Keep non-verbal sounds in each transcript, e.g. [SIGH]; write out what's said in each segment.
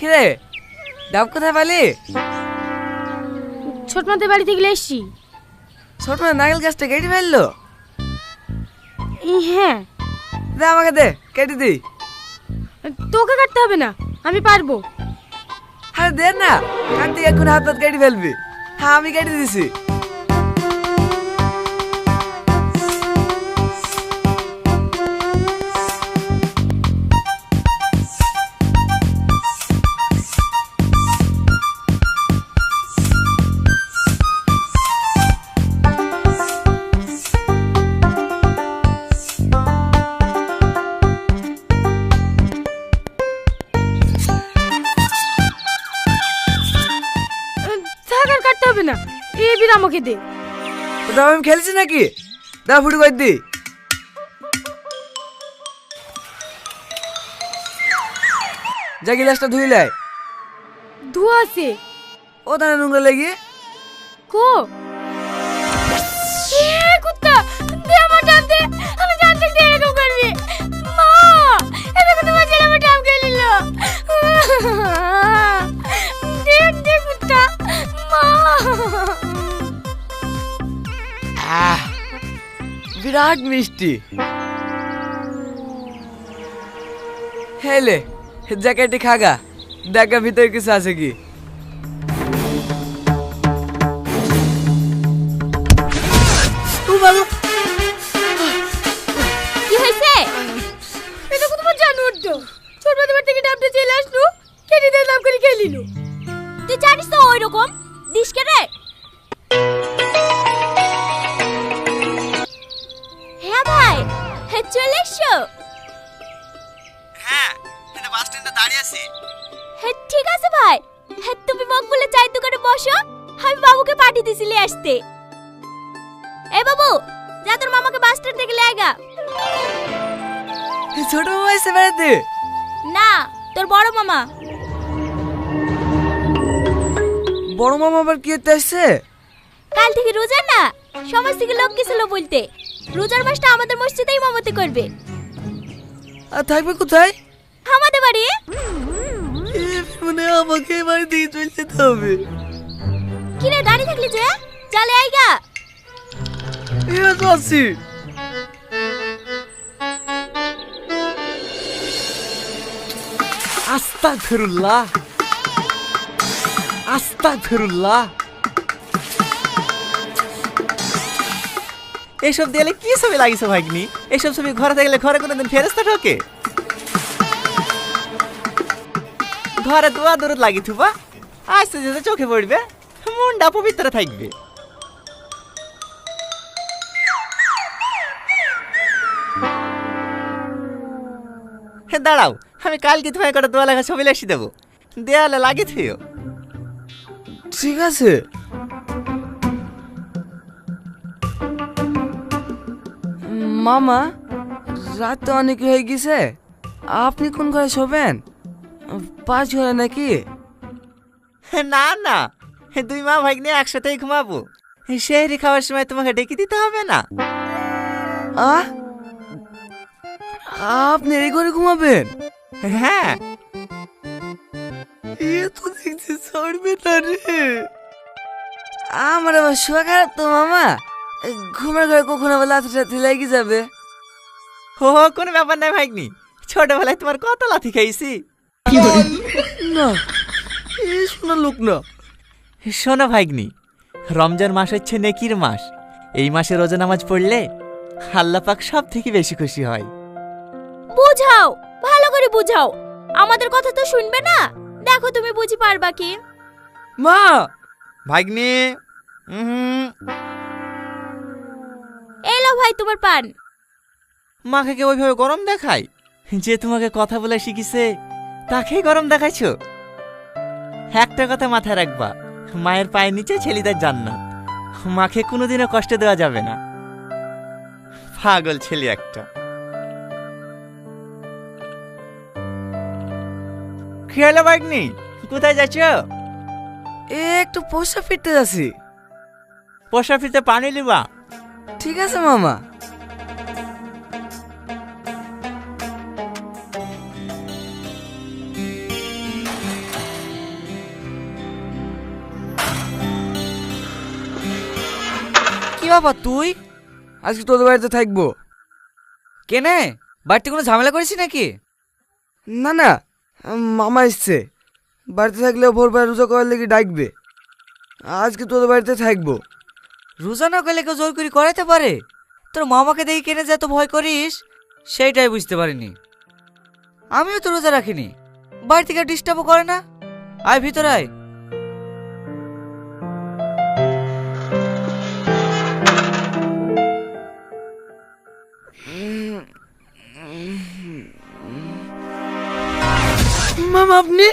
কিরে ডাব কোথায় পালি ছোট মাদের বাড়ি থেকে এসছি। ছোট মেয়ে নারকেল গাছটা কেটে ফেলল? হ্যাঁ। দে আমাকে দে কেটে দি তোকে কাটতে হবে না আমি পারব। আরে দে না কাটতে এখন হাত হাত কেটে ফেলবি। হ্যাঁ আমি কেটে দিছি। আমাকে দে। ওটা আমি খেলছি নাকি? দা ফুটু করে দি? যা গিলাসটা ধুইলাই ধোয়া আছে। ও তাহলে নোংরা লেগে। কো? কুত্তা দে আমার ডাব দে। আমি জানতে দে এরকম করবি। মা এটা তোমার ছেলে আমার ডাব খেয়ে নিল। দে দে কুত্তা মা। বিরাট মিষ্টি। হেলে জ্যাকেটে খাগা। দেখা ভিতরে কিছু আছে কি? কি হয়েছে? এটা কত তোমার তো ছোট থেকে ডাবটা চলে তুই জানিস আসতে। এ বাবু যা তোর মামাকে বাস স্ট্যান্ড থেকে লেগা ছোট বাবা এসে বেড়াতে? না তোর বড় মামা। বড় মামা আবার কি করতে আসছে? কাল থেকে রোজা না সমাজ থেকে লোক গেছিল বলতে। রোজার মাসটা আমাদের মসজিদেই মামতি করবে। আর থাকবে কোথায়? আমাদের বাড়ি? এ, মানে আমাকে বাড়ি দিয়ে চলে যেতে হবে। কিরে দাঁড়িয়ে থাকলি যে? চলে আইগা এবার তো আসছি আস্তাগফিরুল্লাহ। আস্তাগফিরুল্লাহ। এইসব দেয়ালে কি ছবি লাগিস ভাগ্নি? এইসব ছবি ঘরে থাকলে ঘরে কোনোদিন ফেরস্তা ঢোকে? ঘরে দোয়া দূরত লাগি থুবা আস্তে যেতে চোখে পড়বে মনটা পবিত্র থাকবে। দাঁড়াও আমি কালকে তোমায় করে দোয়া লেখা ছবি লেখি দেবো। দেয়ালে লাগি থুও ঠিক আছে। মামা রাত তো অনেক হয়ে গেছে। আপনি কোন ঘরে শোবেন? পাঁচ ঘরে নাকি? না না দুই মা ভাই নিয়ে একসাথেই ঘুমাবো। শেহরি খাওয়ার সময় তোমাকে ডেকে দিতে হবে না। আ আপনি এই করে ঘুমাবেন? হ্যাঁ। এ তো দেখছি ছাড়বে না রে। আমার আবার শোয়া খারাপ তো মামা। ঘুমের ঘরে কখনো আবার লাথি টাথি লেগে যাবে? হো কোনো ব্যাপার নাই ভাগ্নি। ছোটবেলায় তোমার কত লাথি খাইছি। না এ শোনা লোক না শোনো ভাগ্নি রমজান মাস হচ্ছে নেকির মাস। এই মাসে রোজা নামাজ পড়লে আল্লাহ পাক সব থেকে বেশি খুশি হয়। বুঝাও ভালো করে বুঝাও। আমাদের কথা তো শুনবে না? দেখো তুমি বুঝি পারবা কি? মা! ভাগ্নি! এলো ভাই তোমার পান। মাকে কে ওইভাবে গরম দেখায়? যে তোমাকে কথা বলে শিখিছে তাকেই গরম দেখাইছো? একটা কথা মাথায় রাখবা মায়ের পায়ের নিচে ছেলেদের জান্নাত। মাকে কোনোদিনও কষ্ট দেওয়া যাবে না। পাগল ছেলে একটা। খেয়ালে বাইকনি কোথায় যাচ্ছ? এ একটু পোষা ফিরতে যাচ্ছি। পোস্ট ফিরতে পানি লিবা ঠিক আছে মামা। কি বাবা তুই? আজকে তোদের বাড়িতে থাকব। কেনে? বাড়িতে কোনো ঝামেলা করেছি নাকি? না না মামা এসছে। বাড়িতে থাকলে ভোরবেলা রোজা করার লেগে ডাকবে। আজকে তোদের বাড়িতে থাকব। রোজা না করলে কেউ জোর করে করাতে পারে? তোর মামাকে দেখি কেনে যে এত ভয় করিস, সেইটাই বুঝতে পারিনি। আমিও তো রোজা রাখিনি। বাড়ি থেকে ডিস্টার্বও করে না। আয় ভিতরে আয়। মামা আপনি?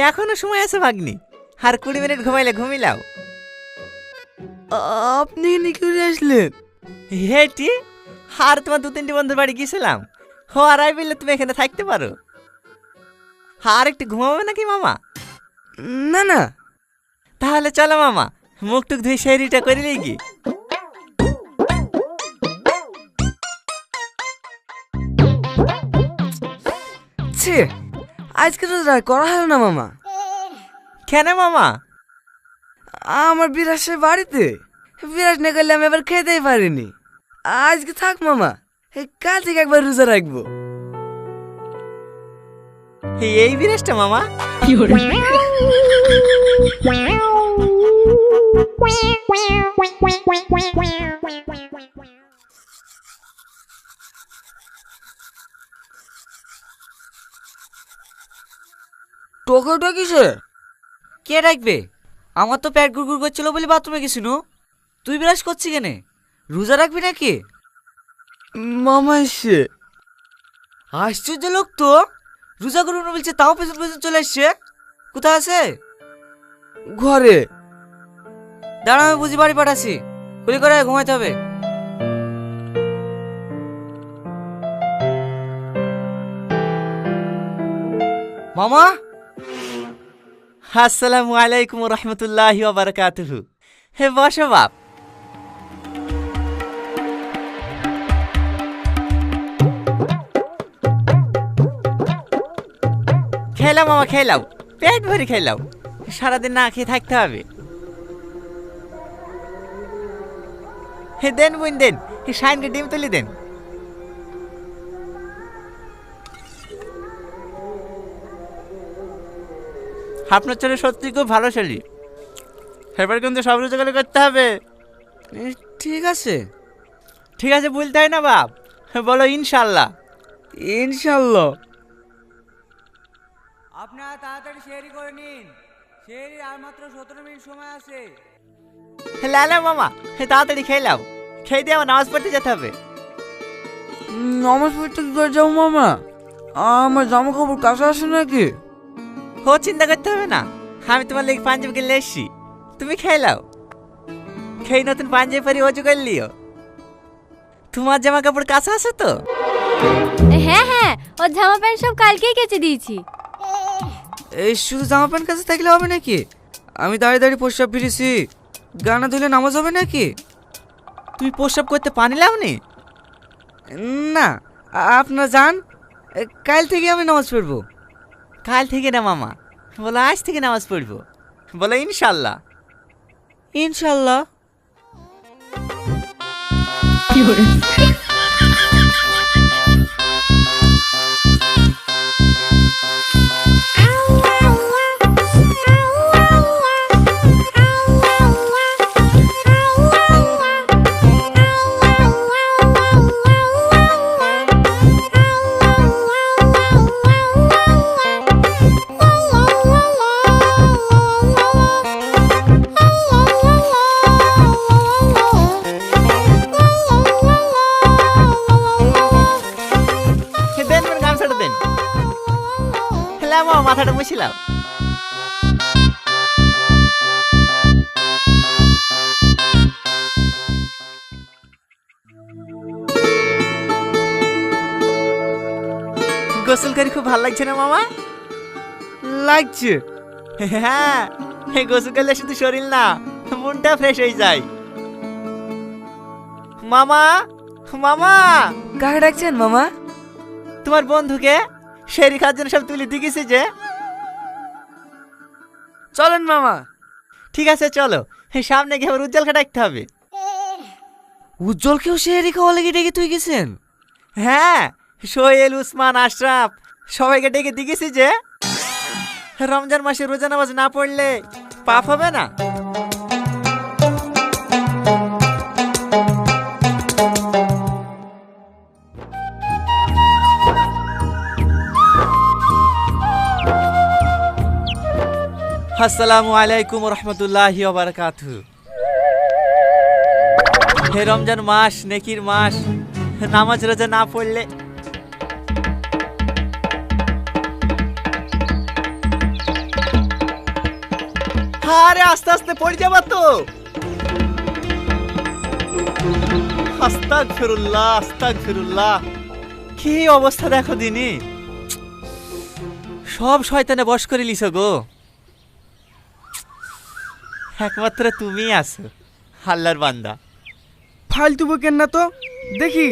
এখনও সময় আছে ভাগ্নি। আর কুড়ি মিনিট ঘুমাইলে ঘুমিলাও। আপনি করে আসলেন? হেটি? আর তোমার দু তিনটি বন্ধুর বাড়ি গিয়েছিলাম। হো আর আই বললে তুমি এখানে থাকতে পারো। আর একটু ঘুমাবে নাকি মামা? না না। তাহলে চলো মামা মুখ টুক ধুই শেরিটা করে লিগি ছে আজকে তো করা হলো না মামা। কেন মামা? আমার বিরাট সে বাড়িতে। বিরাট না করলে আমি এবার খেতেই পারিনি। আজকে থাক মামা কাল থেকে একবার রোজা রাখব। এই- এই বিরাজটা [LAUGHS] মামা টোকাটা কিসে কে ডাকবে? আমার তো পেট গুড়গুড় করছিল বলে বাথরুমে গেছিল। তুই বিরাজ করছি কেনে? রোজা রাখবি নাকি? মামা এসছে। আশ্চর্য লোক তো। রোজা করব না বলছে তাও পেছন পেছন চলে আসছে কোথায় আছে? ঘরে। দাঁড়া আমি বুঝি বাড়ি পাঠাচ্ছি। কুলি করে ঘুমাইতে হবে। মামা? আসসালামু আলাইকুম রহমতুল্লাহ বারকাতুহু। হে বসো বাপ খেলাও মামা খেলাও পেট ভরে খেলাও সারাদিন না খেয়ে থাকতে হবে। হে দেন বুন, দেন। শাইনকে ডিম তুলি দেন। আপনার ছেলে সত্যি খুব ভালো ছেলে এবার কিন্তু সব রোজগার করতে হবে। ঠিক আছে। ঠিক আছে বলতে হয় না বাপ। বলো ইনশাল্লাহ ইনশাল্লাহ আপনারা তাড়াতাড়ি শেয়ারি করে নিন। শেয়ারি আর মাত্র সতেরো মিনিট সময় আছে। লালা মামা হে তাড়াতাড়ি খেয়ে নাও। খেয়ে দিয়ে আমার নামাজ পড়তে যেতে হবে। নামাজ পড়তে যাব মামা। আমার জামা কাপড় কাছে আসে নাকি? ও চিন্তা করতে হবে না। আমি তোমার লেগে পাঞ্জাবি কিনলে এসছি। তুমি খেয়ে নাও। খেয়ে নতুন পাঞ্জাবি পরি অজু করে লিও তোমার জামা কাপড় কাছে আছে তো? হ্যাঁ হ্যাঁ ওর জামা প্যান্ট সব কালকেই কেচে দিয়েছি। এই শুধু জামা প্যান্ট কাছে থাকলে হবে নাকি? আমি দাঁড়িয়ে দাঁড়িয়ে প্রস্রাব ফিরেছি। গানা ধুলে নামাজ হবে নাকি? তুমি প্রস্রাব করতে পানি লাওনি? না আপনারা যান। কাল থেকে আমি নামাজ পড়ব। কাল থেকে না মামা। বলো আজ থেকে নামাজ পড়ব। বলো ইনশাল্লাহ। ইনশাল্লাহ। হে, মামা মাথাটা মুছিলাম। গোসল করে খুব ভালো লাগছে না মামা? লাগছে। হ্যাঁ গোসল করলে শুধু শরীর না মনটা ফ্রেশ হয়ে যায়। মামা মামা! কাকে ডাকছেন মামা? তোমার বন্ধুকে? শেরি জন্য সব তুলে দিয়েছে যে। চলেন মামা। ঠিক আছে চলো। সামনে গিয়ে আবার উজ্জ্বল ডাকতে হবে। উজ্জ্বলকেও সে খাওয়া লেগে ডেকে তুই গেছেন? হ্যাঁ সোহেল উসমান আশরাফ সবাইকে ডেকে দিয়েছি যে। রমজান মাসে রোজা নামাজ না পড়লে পাপ হবে না? আসসালামু আলাইকুম রহমতুল্লাহি হে রমজান মাস, নেকির মাস, নামাজ রোজা না পড়লে আরে আস্তে আস্তে পড়ে যাবা তো। আস্তাক ফিরুল্লাহ কি অবস্থা দেখো দিনি। সব শয়তানে বশ করে লিছো গো। একমাত্র তুমি আছো হাল্লার বান্দা। ফালতু বকেন না তো দেখি।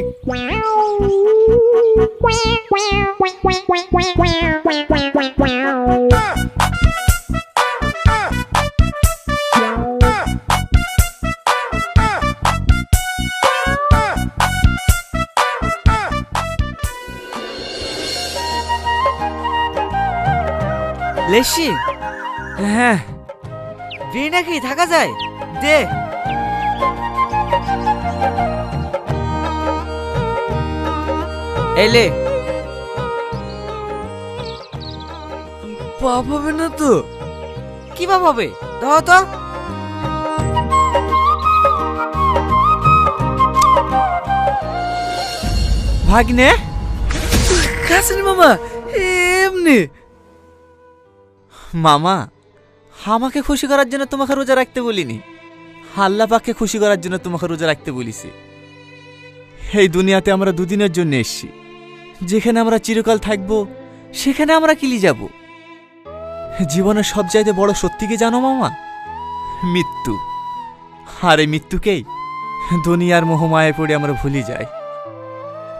লেসি? হ্যাঁ। বিয়ে নাকি, থাকা যায়? দে। এলে পাপ হবে না তো? কি ভাব হবে? ধর তো। ভাগ্নে? কাছের মামা, এমনি। মামা আমাকে খুশি করার জন্য তোমাকে রোজা রাখতে বলিনি। আল্লাহ খুশি করার জন্য তোমাকে রোজা রাখতে বলিছি। এই দুনিয়াতে আমরা দুদিনের জন্য এসেছি। যেখানে আমরা চিরকাল থাকব, সেখানে আমরা কিলি যাব? জীবনের সবচাইতে বড় সত্যি কি জানো মামা? মৃত্যু। আর এই মৃত্যুকেই দুনিয়ার মোহমায় পড়ে আমরা ভুলে যাই।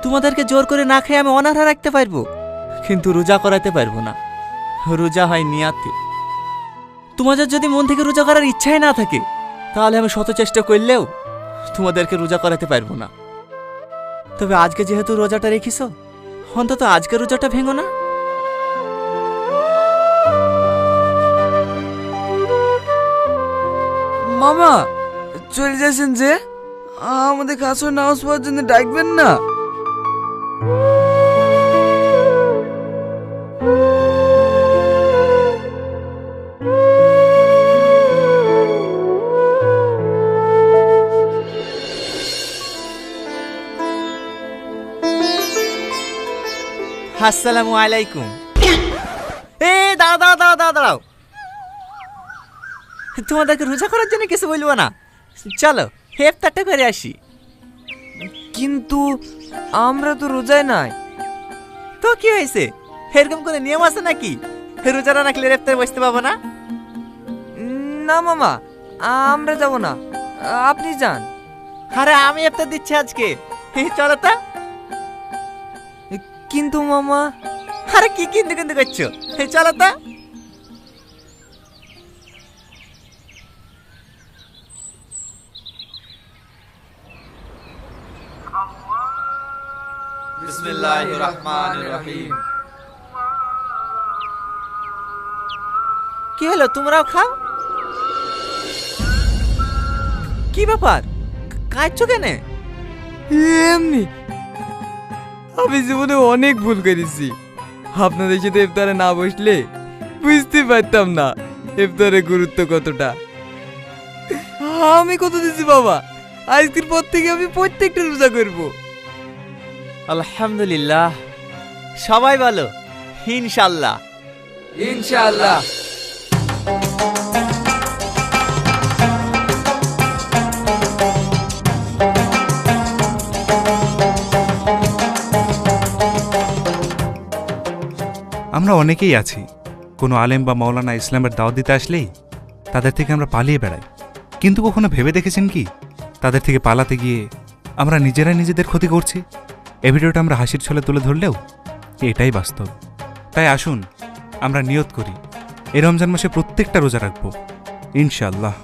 তোমাদেরকে জোর করে না খেয়ে আমি অনাহারা রাখতে পারব, কিন্তু রোজা করাতে পারব না। রোজা হয় নিয়াতে। তোমাদের যদি মন থেকে রোজা করার ইচ্ছাই না থাকে, তাহলে আমি শত চেষ্টা করলেও তোমাদেরকে রোজা করাতে পারব না। তবে আজকে যেহেতু রোজাটা রেখিস অন্তত আজকে রোজাটা ভেঙো না। মামা, চলে যাচ্ছেন যে? আমাদের কাছে নামাজ পড়ার জন্য ডাকবেন না। আসসালামু আলাইকুম। এ, দাঁড়াও দাঁড়াও দাঁড়াও দাঁড়াও তোমাদেরকে রোজা করার জন্য কিছু বলব না। চলো, হেফতারটা করে আসি। কিন্তু আমরা তো রোজায় নাই। তো কি হয়েছে? এরকম কোনো নিয়ম আছে নাকি? রোজা রাখলে বসতে পাবো না? না মামা, আমরা যাব না। আপনি যান। আরে, আমি ইফতার দিচ্ছি আজকে। চলো তো। কিন্তু মামা আরে কি কিনতে কিনতে করছ? এই চলো তো। বিসমিল্লাহির রহমানির রহিম। কি হলো তোমরাও খাও? কি ব্যাপার? কাঁদছো কেনে? এমনি আমি জীবনে অনেক ভুল করেছি। আপনাদের সাথে ইফতারে না বসলে বুঝতে পারতাম না ইফতারের গুরুত্ব কতটা। আমি কত দিছি বাবা? আজকের পর থেকে আমি প্রত্যেকটা রোজা করব। আলহামদুলিল্লাহ। সবাই ভালো? ইনশাল্লাহ ইনশাআল্লাহ। আমরা অনেকেই আছি। কোনো আলেম বা মাওলানা ইসলামের দাওয়াত দিতে আসলেই তাদের থেকে আমরা পালিয়ে বেড়াই। কিন্তু কখনো ভেবে দেখেছেন কি? তাদের থেকে পালাতে গিয়ে আমরা নিজেরাই নিজেদের ক্ষতি করছি। এ ভিডিওটা আমরা হাসির ছলে তুলে ধরলেও এটাই বাস্তব। তাই আসুন আমরা নিয়ত করি এই রমজান মাসে প্রত্যেকটা রোজা রাখব ইনশাল্লাহ